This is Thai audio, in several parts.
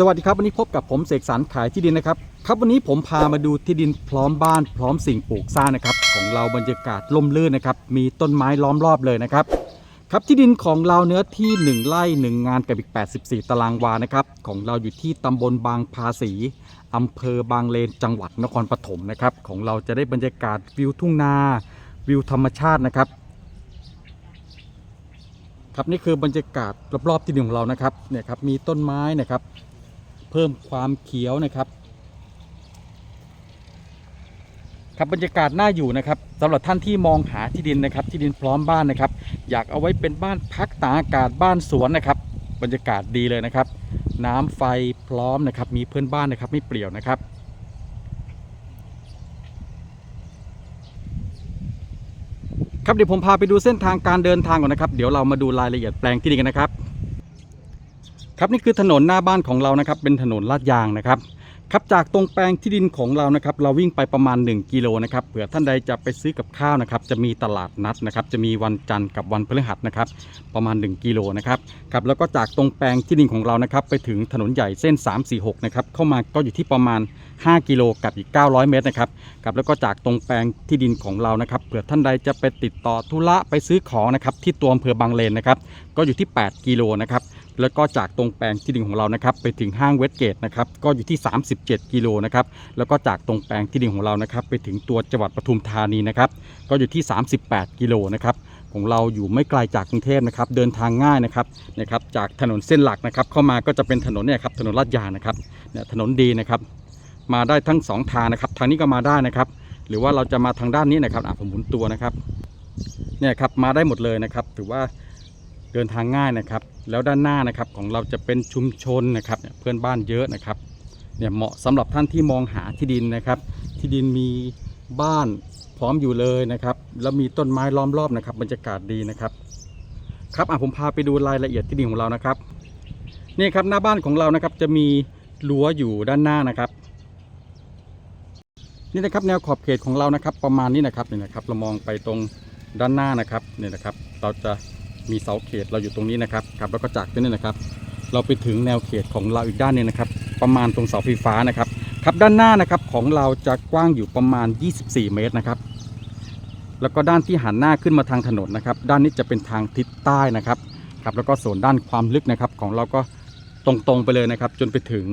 สวัสดีครับวันนี้พบกับผมเสกสรรขายที่ดินนะครับครับวันนี้ผมพามาดูที่ดินพร้อมบ้านพร้อมสิ่งปลูกสร้างนะครับ ของเราบรรยากาศล่มลื่นนะครับมีต้นไม้ล้อมรอบเลยนะครับครับที่ดินของเราเนื้อที่ 1ไร่1งานกับอีก 84 ตารางวานะครับของเราอยู่ที่ตำบลบางภาษีอำเภอบางเลนจังหวัดนครปฐมนะครับของเราจะได้บรรยากาศวิวทุ่งนาวิวธรรมชาตินะครับครับนี่คือบรรยากาศรอบๆที่ดินของเรานะครับเนี่ยครับมีต้นไม้นะครับ เพิ่มความเขียวนะครับ ครับบรรยากาศน่าอยู่นะครับสำหรับท่านที่มองหาที่ดินนะครับ ที่ดินพร้อมบ้านนะครับ อยากเอาไว้เป็นบ้านพักตากอากาศบ้านสวนนะครับ บรรยากาศดีเลยนะครับ น้ำไฟพร้อมนะครับ มีเพื่อนบ้านนะครับ ไม่เปลี่ยวนะครับครับเดี๋ยวผมพาไปดูเส้นทางการเดินทางก่อนนะครับ เดี๋ยวเรามาดูรายละเอียดแปลงที่ดินกันนะครับ ครับนี่คือถนนหน้าบ้านของเรานะครับเป็นถนนลาดยางนะครับครับจากตรงแปลงที่ดินของเรานะครับเราวิ่งไปประมาณ 1 กิโลนะครับเผื่อท่านใดจะไปซื้อกับข้าวนะครับจะมีตลาดนัดนะครับจะมีวันจันทร์กับวันพฤหัสนะครับประมาณ 1 กิโลนะครับครับแล้วก็จากตรงแปลงที่ดินของเรานะครับไปถึงถนนใหญ่เส้น 346นะครับเข้ามาก็อยู่ที่ประมาณ5 กิโลกับอีก 900 เมตรนะครับครับแล้วก็จากตรงแปลงที่ดินของเรานะครับเผื่อท่านใดจะไปติดต่อธุระไปซื้อของนะครับที่ตัวอำเภอบางเลนนะครับก็อยู่ที่ 8 กิโลนะครับแล้วก็จากตรงแปลงที่ดินของเรานะครับไปถึงห้างเวสเกตนะครับก็อยู่ที่ 37 กิโลนะครับแล้วก็จากตรงแปลงที่ดินของเรานะครับไปถึงตัวจังหวัดปทุมธานีนะครับก็อยู่ที่ 38 กิโลนะครับของเราอยู่ไม่ไกลจากกรุงเทพนะครับเดินทางง่ายนะครับนะครับจากถนนเส้นหลักนะครับเข้ามาก็จะเป็นถนนเนี่ยครับถนนลาดยางนะครับเนี่ยถนนดีนะครับ มาได้ทั้งสองทางนะครับ ทางนี้ก็มาได้นะครับ หรือว่าเราจะมาทางด้านนี้นะครับผมหมุนตัวนะครับ เนี่ยครับมาได้หมดเลยนะครับ ถือว่าเดินทางง่ายนะครับ แล้วด้านหน้านะครับของเราจะเป็นชุมชนนะครับเพื่อนบ้านเยอะนะครับเนี่ยเหมาะสำหรับท่านที่มองหาที่ดินนะครับ ที่ดินมีบ้านพร้อมอยู่เลยนะครับ แล้วมีต้นไม้ล้อมรอบนะครับบรรยากาศดีนะครับ ครับอะผมพาไปดูรายละเอียดที่ดินของเรานะครับนี่ครับหน้าบ้านของเรานะครับจะมีรั้วอยู่ด้านหน้านะครับ นี่นะครับแนวขอบเขตของเรานะครับ ประมาณนี้นะครับนี่นะครับ เรามองไปตรงด้านหน้านะครับนี่นะครับ เราจะมีเสาเขตเราอยู่ตรงนี้นะครับครับแล้วก็จากตรงนี้นะครับ เราไปถึงแนวเขตของเราอีกด้านนึงนะครับ ประมาณตรงเสาไฟฟ้านะครับครับด้านหน้านะครับของเราจะกว้างอยู่ประมาณ 24 เมตรนะครับ แล้วก็ด้านที่หันหน้าขึ้นมาทางถนนนะครับ ด้านนี้จะเป็นทางทิศใต้นะครับครับแล้วก็ส่วนด้านความลึกนะครับ ของเราก็ตรงๆไปเลยนะครับ จนไปถึง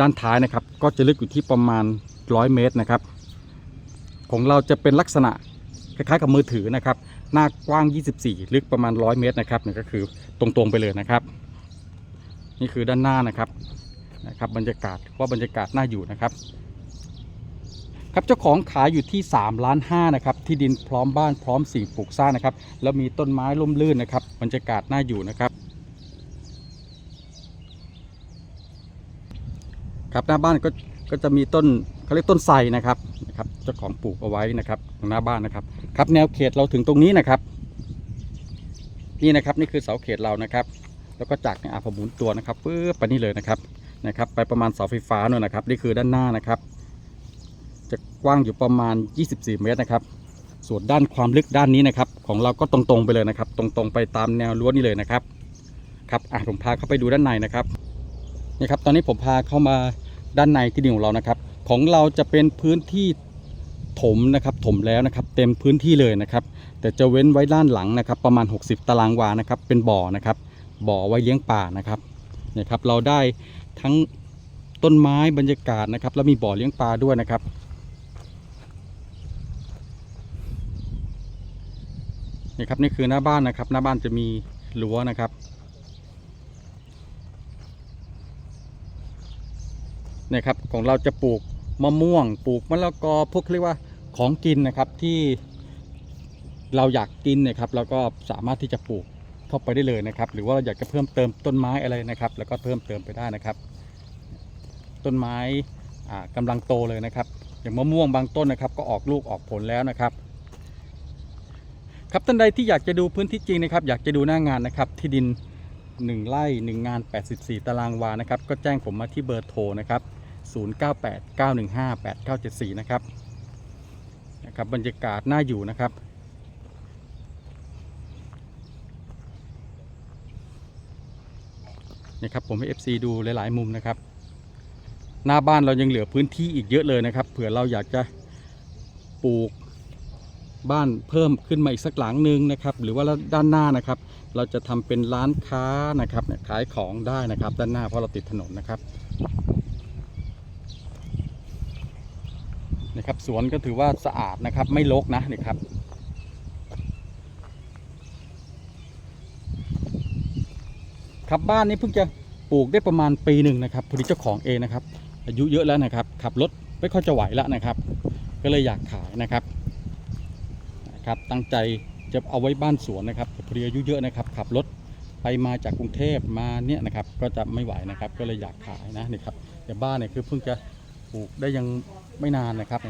ด้านท้ายนะครับ ก็จะลึกอยู่ที่ประมาณ 100เมตรนะครับ ของเราจะเป็นลักษณะคล้ายๆกับมือถือนะครับ หน้ากว้าง 24 ลึกประมาณ 100 เมตรนะครับนี่ก็คือตรงๆไปเลยนะครับ นี่คือด้านหน้านะครับนะครับบรรยากาศว่าบรรยากาศน่าอยู่นะครับ ครับเจ้าของขายอยู่ที่3ล้าน5นะครับที่ดินพร้อมบ้านพร้อมสิ่งปลูกสร้างนะครับ แล้วมีต้นไม้ร่มรื่นนะครับ บรรยากาศน่าอยู่นะครับครับหน้าบ้านก็ ก็จะมีต้นเขาเรียกต้นไทรนะครับนะครับเจ้าของปลูกเอาไว้นะครับตรงหน้าบ้านนะครับ ครับแนวเขตเราถึงตรงนี้นะครับ นี่นะครับนี่คือเสาเขตเรานะครับ แล้วก็จากเนี่ยอาผมหมุนตัวนะครับปึ๊บไปนี่เลยนะครับนะครับ ไปประมาณเสาไฟฟ้าโน่นนะครับ นี่คือด้านหน้านะครับ จะกว้างอยู่ประมาณ 24 เมตรนะครับ ส่วนด้านความลึกด้านนี้นะครับ ของเราก็ตรงๆไปเลยนะครับ ตรงๆไปตามแนวรั้วนี่เลยนะครับครับอะผมพาเข้าไปดูด้านในนะครับนี่ครับ ตอนนี้ผมพาเข้ามา ด้านในที่ดินของเรานะครับ ของเราจะเป็นพื้นที่ถมนะครับถมแล้วนะครับ เต็มพื้นที่เลยนะครับ แต่จะเว้นไว้ด้านหลังนะครับ ประมาณ 60 ตารางวานะครับ เป็นบ่อนะครับ บ่อไว้เลี้ยงป่านะครับเนี่ยครับเราได้ทั้งต้นไม้บรรยากาศนะครับ แล้วมีบ่อเลี้ยงปลาด้วยนะครับนี่ครับนี่คือหน้าบ้านนะครับ หน้าบ้านจะมีรั้วนะครับ นี่ยครับของเราจะปลูกมะม่วง ปลูกมะละกอพวกเรียกว่าของกินนะครับที่เราอยากกินนี่ยครับเราก็สามารถที่จะปลูกเข้าไปได้เลยนะครับ หรือว่าเราอยากจะเพิ่มเติมต้นไม้อะไรนะครับ แล้วก็เพิ่มเติมไปได้นะครับ ต้นไม้อ่ากำลังโตเลยนะครับ อย่างมะม่วงบางต้นนะครับ ก็ออกลูกออกผลแล้วนะครับ ครับท่านใดที่อยากจะดูพื้นที่จริงนะครับ อยากจะดูหน้างานนะครับ ที่ดิน 1ไร่1งาน 84 ตารางวานะครับ ก็แจ้งผมมาที่เบอร์โทรนะครับ 098 915 8974 นะครับนะครับบรรยากาศน่าอยู่นะครับนี่ครับผมให้ FC ดูหลาย ๆ มุมนะครับ หน้าบ้านเรายังเหลือพื้นที่อีกเยอะเลยนะครับ เผื่อเราอยากจะปลูกบ้านเพิ่มขึ้นมาอีกสักหลังหนึ่งนะครับ หรือว่าด้านหน้านะครับ เราจะทำเป็นร้านค้านะครับเนี่ยขายของได้นะครับ ด้านหน้าเพราะเราติดถนนนะครับ นะครับ สวนก็ถือว่าสะอาดนะครับ ไม่รกนะนี่ครับครับบ้านนี้เพิ่งจะปลูกได้ประมาณปีหนึ่งนะครับพอดีเจ้าของเองนะครับ อายุเยอะแล้วนะครับ ขับรถไม่ค่อยจะไหวแล้วนะครับ ก็เลยอยากขายนะครับนะครับ ตั้งใจจะเอาไว้บ้านสวนนะครับพอดีอายุเยอะนะครับ ขับรถไปมาจากกรุงเทพมาเนี่ยนะครับ ก็จะไม่ไหวนะครับ ก็เลยอยากขายนะนี่ครับแต่บ้านเนี่ยคือเพิ่งจะปลูกได้ยัง ไม่นานนะครับ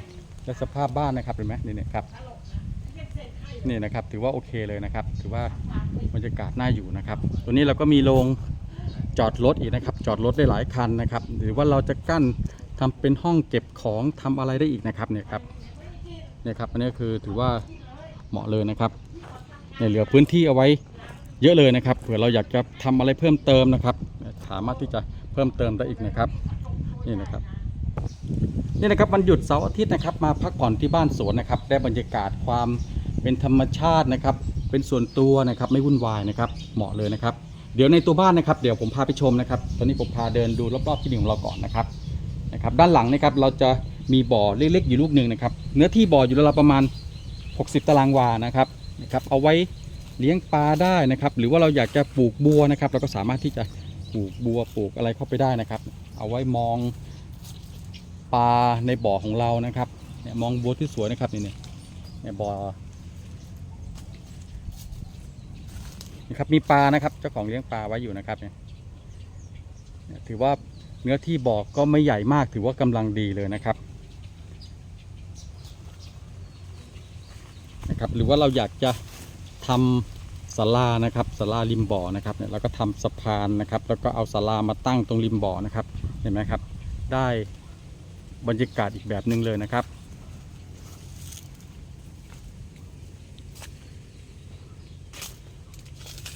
และสภาพบ้านนะครับเห็นไหมนี่นี่ครับนี่นะครับ ถือว่าโอเคเลยนะครับ ถือว่าบรรยากาศน่าอยู่นะครับ ตัวนี้เราก็มีโรงจอดรถอีกนะครับ จอดรถได้หลายคันนะครับ หรือว่าเราจะกั้นทำเป็นห้องเก็บของทำอะไรได้อีกนะครับเนี่ยครับเนี่ยครับอันนี้คือถือว่าเหมาะเลยนะครับเนี่ยเหลือพื้นที่เอาไว้เยอะเลยนะครับ เผื่อเราอยากจะทำอะไรเพิ่มเติมนะครับ สามารถที่จะเพิ่มเติมได้อีกนะครับ นี่นะครับ นี่นะครับวันหยุดเสาร์อาทิตย์นะครับ มาพักผ่อนที่บ้านสวนนะครับ ได้บรรยากาศความเป็นธรรมชาตินะครับ เป็นส่วนตัวนะครับไม่วุ่นวายนะครับ เหมาะเลยนะครับ เดี๋ยวในตัวบ้านนะครับ เดี๋ยวผมพาไปชมนะครับ ตอนนี้ผมพาเดินดูรอบๆที่ดินของเราก่อนนะครับนะครับ ด้านหลังนะครับเราจะมีบ่อเล็กๆอยู่ลูกหนึ่งนะครับ เนื้อที่บ่ออยู่ราวประมาณ 60 ตารางวานะครับนะครับ เอาไว้เลี้ยงปลาได้นะครับ หรือว่าเราอยากจะปลูกบัวนะครับ เราก็สามารถที่จะปลูกบัวปลูกอะไรเข้าไปได้นะครับ เอาไว้มอง ปลาในบ่อของเรานะครับเนี่ยมองบัวที่สวยนะครับนี่เนี่ยเนี่ยบ่อนี่ครับมีปลานะครับเจ้าของเลี้ยงปลาไว้อยู่นะครับเนี่ยถือว่าเนื้อที่บ่อก็ไม่ใหญ่มากถือว่ากำลังดีเลยนะครับนะครับหรือว่าเราอยากจะทำศาลานะครับศาลาริมบ่อนะครับเนี่ยเราก็ทำสะพานนะครับ แล้วก็เอาศาลามาตั้งตรงริมบ่อนะครับเห็นไหมครับ ได้ บรรยากาศอีกแบบหนึ่งเลยนะครับ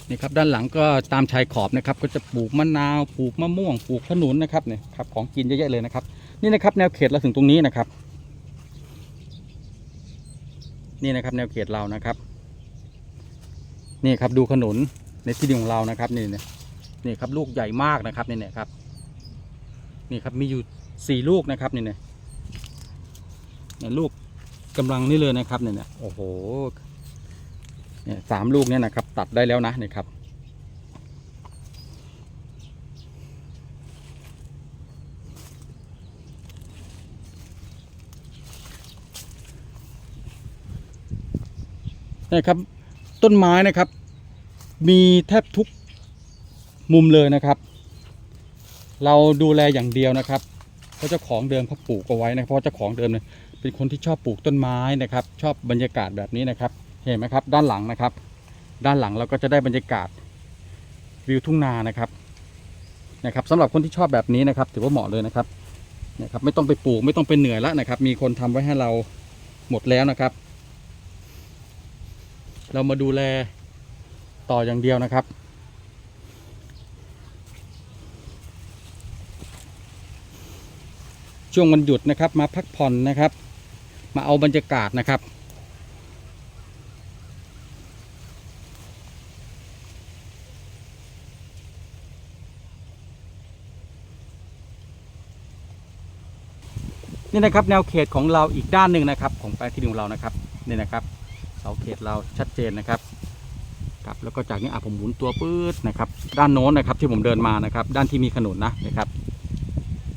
นี่ครับด้านหลังก็ตามชายขอบนะครับ ก็จะปลูกมะนาวปลูกมะม่วงปลูกขนุนนะครับเนี่ยครับของกินเยอะๆเลยนะครับ นี่นะครับแนวเขตเราถึงตรงนี้นะครับ นี่นะครับแนวเขตเรานะครับ นี่ครับดูขนุนในที่ดินของเรานะครับนี่เนี่ยนี่ครับลูกใหญ่มากนะครับนี่เนี่ยครับนี่ครับมีอยู่ สี่ลูกนะครับเนี่ยเนี่ยเนี่ยลูกกำลังนี่เลยนะครับเนี่ยเนี่ยโอ้โหเนี่ยสามลูกเนี่ยนะครับ ตัดได้แล้วนะเนี่ยครับ นะครับ ต้นไม้นะครับ มีแทบทุกมุมเลยนะครับ เราดูแลอย่างเดียวนะครับ ราะเจ้าของเดิมเขาปลูกเอาไว้นะเพราะเจ้าของเดิมเนี่ยเป็นคนที่ชอบปลูกต้นไม้นะครับ ชอบบรรยากาศแบบนี้นะครับ เห็นไหมครับ ด้านหลังนะครับ ด้านหลังเราก็จะได้บรรยากาศวิวทุ่งนานะครับนะครับสำหรับคนที่ชอบแบบนี้นะครับ ถือว่าเหมาะเลยนะครับนะครับ ไม่ต้องไปปลูกไม่ต้องไปเหนื่อยล้วนะครับ มีคนทำไว้ให้เราหมดแล้วนะครับ เรามาดูแลต่ออย่างเดียวนะครับ ช่วงวันหยุดนะครับ มาพักผ่อนนะครับ มาเอาบรรยากาศนะครับ นี่นะครับแนวเขตของเราอีกด้านหนึ่งนะครับ ของแปลงที่ดินของเรานะครับนี่นะครับเสาเขตเราชัดเจนนะครับครับแล้วก็จากนี้อะผมหมุนตัวปื๊ดนะครับ ด้านโน้นนะครับที่ผมเดินมานะครับ ด้านที่มีขนุนนะนะครับ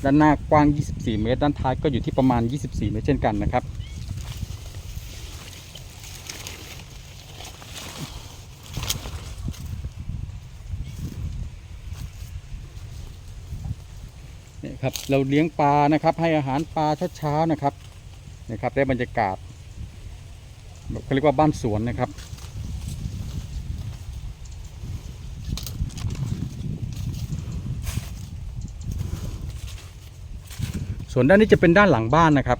ด้านหน้ากว้าง 24 เมตร ด้านท้ายก็อยู่ที่ประมาณ 24 เมตรเช่นกันนะครับ นี่ครับ เราเลี้ยงปลานะครับ ให้อาหารปลาเช้าๆนะครับ นะครับ ได้บรรยากาศแบบเขาเรียกว่าบ้านสวนนะครับ ส่วนด้านนี้จะเป็นด้านหลังบ้านนะครับ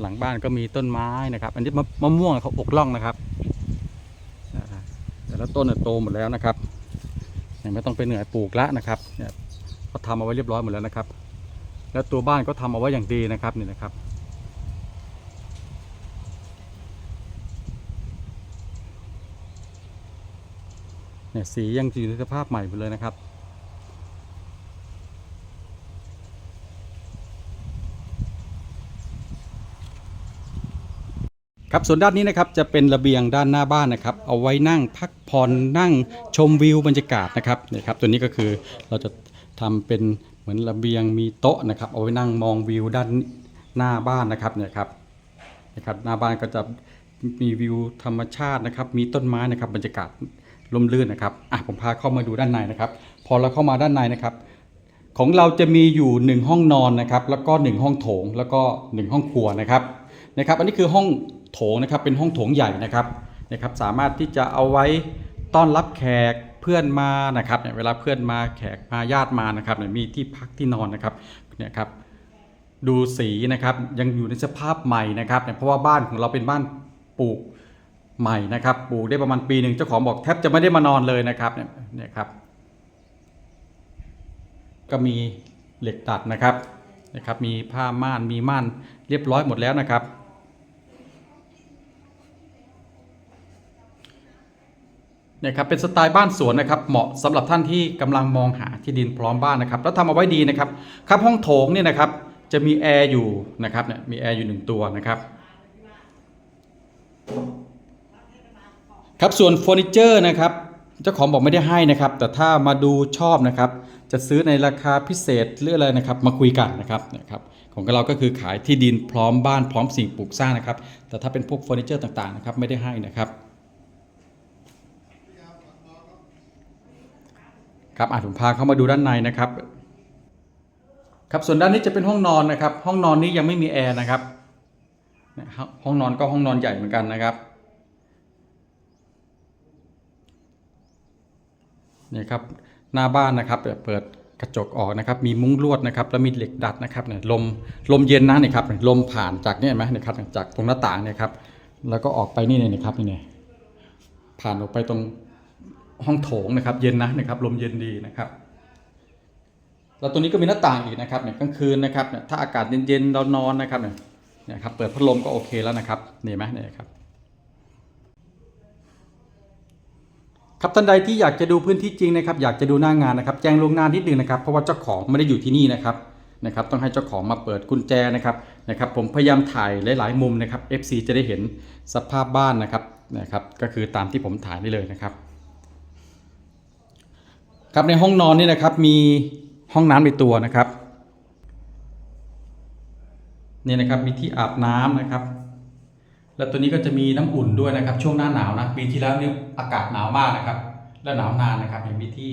หลังบ้านก็มีต้นไม้นะครับ อันนี้มะม่วงเขาอกล่องนะครับแต่ละต้นโตหมดแล้วนะครับไม่ต้องไปเหนื่อยปลูกละนะครับเนี่ยเขาทำเอาไว้เรียบร้อยหมดแล้วนะครับ แล้วตัวบ้านก็ทำเอาไว้อย่างดีนะครับนี่นะครับเนี่ยสียังอยู่ในสภาพใหม่หมดเลยนะครับ ครับส่วนด้านนี้นะครับจะเป็นระเบียงด้านหน้าบ้านนะครับ เอาไว้นั่งพักผ่อนนั่งชมวิวบรรยากาศนะครับนี่ครับตัวนี้ก็คือเราจะทำเป็นเหมือนระเบียงมีโต๊ะนะครับ เอาไว้นั่งมองวิวด้านหน้าบ้านนะครับเนี่ยครับนะครับหน้าบ้านก็จะมีวิวธรรมชาตินะครับ มีต้นไม้นะครับบรรยากาศลมลื่นนะครับอะผมพาเข้ามาดูด้านในนะครับ พอเราเข้ามาด้านในนะครับ ของเราจะมีอยู่ 1 ห้องนอนนะครับ แล้วก็ 1 ห้องโถง แล้วก็ 1 ห้องครัวนะครับนะครับ อันนี้คือห้อง โถงนะครับเป็นห้องโถงใหญ่นะครับนะครับสามารถที่จะเอาไว้ต้อนรับแขกเพื่อนมานะครับเนี่ยเวลาเพื่อนมาแขกมาญาติมานะครับเนี่ยมีที่พักที่นอนนะครับเนี่ยครับดูสีนะครับยังอยู่ในสภาพใหม่นะครับเนี่ยเพราะว่าบ้านของเราเป็นบ้านปลูกใหม่นะครับปลูกได้ประมาณปีหนึ่งเจ้าของบอกแทบจะไม่ได้มานอนเลยนะครับเนี่ยเนี่ยครับ ก็มีเหล็กตัดนะครับนะครับมีผ้าม่านมีม่านเรียบร้อยหมดแล้วนะครับ นี่ยครับเป็นสไตล์บ้านสวนนะครับเหมาะสำหรับท่านที่กำลังมองหาที่ดินพร้อมบ้านนะครับแล้วทำเอาไว้ดีนะครับครับห้องโถงเนี่ยนะครับจะมีแอร์อยู่นะครับเนี่ยมีแอร์อยู่หนึ่งตัวนะครับครับส่วนเฟอร์นิเจอร์นะครับเจ้าของบอกไม่ได้ให้นะครับ แต่ถ้ามาดูชอบนะครับ จะซื้อในราคาพิเศษหรืออะไรนะครับ มาคุยกันนะครับนะครับของเราก็คือขายที่ดินพร้อมบ้านพร้อมสิ่งปลูกสร้างนะครับ แต่ถ้าเป็นพวกเฟอร์นิเจอร์ต่างๆนะครับไม่ได้ให้นะครับ ครับอาจผมพาเข้ามาดูด้านในนะครับ ครับส่วนด้านนี้จะเป็นห้องนอนนะครับ ห้องนอนนี้ยังไม่มีแอร์นะครับ ห้องนอนก็ห้องนอนใหญ่เหมือนกันนะครับนี่ครับหน้าบ้านนะครับเปิดกระจกออกนะครับ มีมุ้งลวดนะครับ แล้วมีเหล็กดัดนะครับเนี่ยลมลมเย็นนะนี่ครับลมผ่านจากเนี่ยเห็นไหมนี่ครับจากตรงหน้าต่างเนี่ยครับ แล้วก็ออกไปนี่เนี่ยนะครับนี่เนี่ยผ่านออกไปตรง ห้องโถงนะครับ เย็นนะนะครับลมเย็นดีนะครับแล้วตัวนี้ก็มีหน้าต่างอีกนะครับเนี่ยกลางคืนนะครับเนี่ยถ้าอากาศเย็นๆเรานอนนะครับเนี่ยเนี่ยครับเปิดพัดลมก็โอเคแล้วนะครับนี่ไหมเนี่ยครับครับท่านใดที่อยากจะดูพื้นที่จริงนะครับ อยากจะดูหน้างานนะครับ แจ้งล่วงหน้านิดนึงนะครับ เพราะว่าเจ้าของไม่ได้อยู่ที่นี่นะครับนะครับ ต้องให้เจ้าของมาเปิดกุญแจนะครับนะครับ ผมพยายามถ่ายหลาย ๆ มุมนะครับ FC จะได้เห็นสภาพบ้านนะครับนะครับ ก็คือตามที่ผมถ่ายได้เลยนะครับ ครับในห้องนอนนี่นะครับมีห้องน้ำในตัวนะครับนี่นะครับมีที่อาบน้ำนะครับ แล้วตัวนี้ก็จะมีน้ำอุ่นด้วยนะครับ ช่วงหน้าหนาวนะปีที่แล้วนี่อากาศหนาวมากนะครับ และหนาวนานนะครับยังมีที่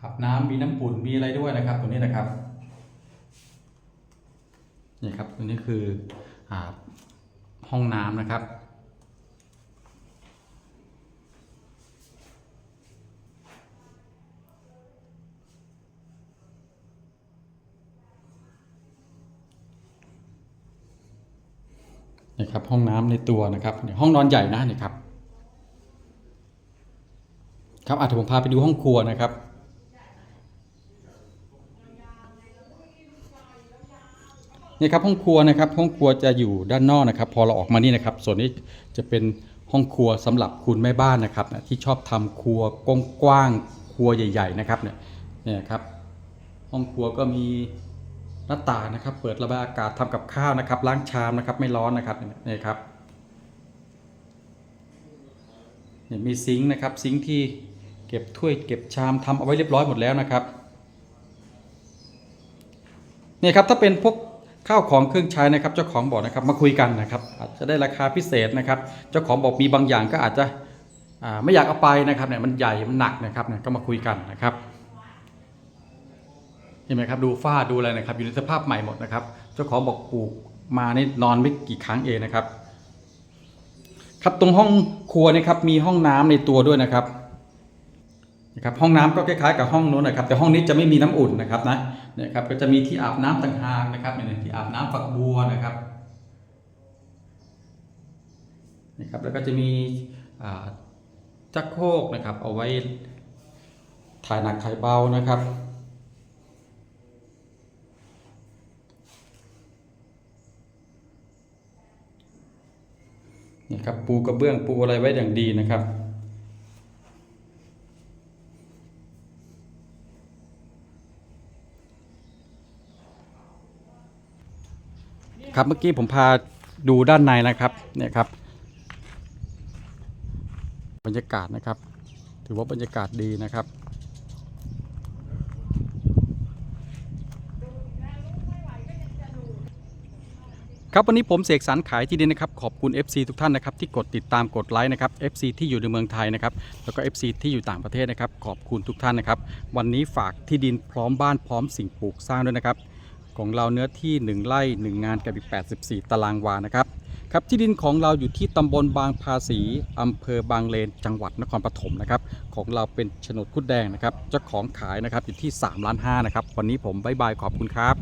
อาบน้ำมีน้ำอุ่นมีอะไรด้วยนะครับ ตัวนี้นะครับนี่ครับตัวนี้คือห้องน้ำนะครับ นะครับห้องน้ำในตัวนะครับห้องนอนใหญ่นะนี่ครับครับอาจจะผมพาไปดูห้องครัวนะครับ นี่ครับห้องครัวนะครับ ห้องครัวจะอยู่ด้านนอกนะครับ พอเราออกมานี่นะครับ ส่วนนี้จะเป็นห้องครัวสำหรับคุณแม่บ้านนะครับนะที่ชอบทำครัวกว้างๆครัวใหญ่ ๆ นะครับเนี่ยเนี่ยครับ ห้องครัวก็มี หน้าต่างนะครับ เปิดระบายอากาศทำกับข้าวนะครับ ล้างชามนะครับ ไม่ร้อนนะครับนี่ครับนี่มีซิงค์นะครับซิงค์ที่เก็บถ้วยเก็บชามทำเอาไว้เรียบร้อยหมดแล้วนะครับนี่ครับถ้าเป็นพวกข้าวของเครื่องใช้นะครับ เจ้าของบอกนะครับมาคุยกันนะครับ อาจจะได้ราคาพิเศษนะครับ เจ้าของบอกมีบางอย่างก็อาจจะไม่อยากเอาไปนะครับเนี่ยมันใหญ่มันหนักนะครับเนี่ยก็มาคุยกันนะครับ เห็นไหมครับดูฝ้าดูอะไรนะครับ อยู่ในสภาพใหม่หมดนะครับ เจ้าของบอกปลูกมานี่นอนไม่กี่ครั้งเองนะครับ ครับตรงห้องครัวนี่ครับ มีห้องน้ำในตัวด้วยนะครับนะครับห้องน้ำก็คล้ายๆกับห้องโน้นนะครับ แต่ห้องนี้จะไม่มีน้ำอุ่นนะครับนะเนี่ยครับก็จะมีที่อาบน้ำต่างหากนะครับเนี่ยที่อาบน้ำฝักบัวนะครับนี่ครับ แล้วก็จะมีจักโคกนะครับ เอาไว้ถ่ายหนักถ่ายเบานะครับ นี่ครับปูกระเบื้องปูอะไรไว้อย่างดีนะครับ ครับเมื่อกี้ผมพาดูด้านในนะครับเนี่ยครับ บรรยากาศนะครับ ถือว่าบรรยากาศดีนะครับ ครับวันนี้ผมเสกสรรขายที่ดินนะครับขอบคุณ FC ทุกท่านนะครับที่กดติดตามกดไลค์นะครับ FC ที่อยู่ในเมืองไทยนะครับแล้วก็ FC ที่อยู่ต่างประเทศนะครับขอบคุณทุกท่านนะครับวันนี้ฝากที่ดินพร้อมบ้านพร้อมสิ่งปลูกสร้างด้วยนะครับของเราเนื้อที่ 1ไร่1 งานกับอีก 84 ตารางวานะครับครับที่ดินของเราอยู่ที่ตำบลบางภาษีอำเภอบางเลน จังหวัดนครปฐมนะครับของเราเป็นโฉนดคุดแดงนะครับเจ้าของขายนะครับอยู่ที่ 3 ล้าน5นะครับวันนี้ผมบายบายขอบคุณครับ